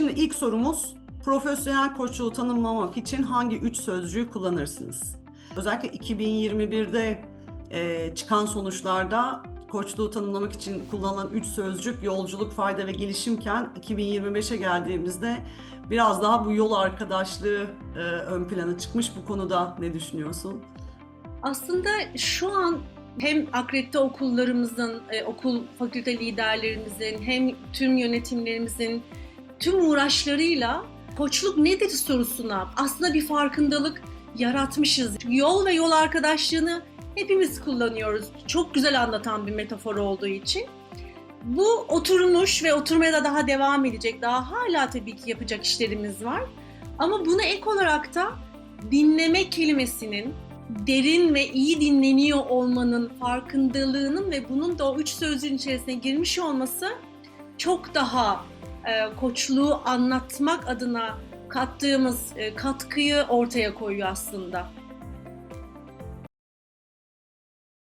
ilk sorumuz profesyonel koçluğu tanımlamak için hangi üç sözcüğü kullanırsınız? Özellikle 2021'de e, çıkan sonuçlarda koçluğu tanımlamak için kullanılan üç sözcük yolculuk, fayda ve gelişimken 2025'e geldiğimizde biraz daha bu yol arkadaşlığı e, ön plana çıkmış. Bu konuda ne düşünüyorsun? Aslında şu an hem akredite okullarımızın, e, okul fakülte liderlerimizin, hem tüm yönetimlerimizin tüm uğraşlarıyla koçluk nedir sorusuna aslında bir farkındalık yaratmışız. Yol ve yol arkadaşlığını hepimiz kullanıyoruz. Çok güzel anlatan bir metafor olduğu için. Bu oturmuş ve oturmaya da daha devam edecek. Daha hala tabii ki yapacak işlerimiz var. Ama buna ek olarak da dinleme kelimesinin derin ve iyi dinleniyor olmanın farkındalığının ve bunun da o üç sözcüğün içerisine girmiş olması çok daha koçluğu anlatmak adına kattığımız e, katkıyı ortaya koyuyor aslında.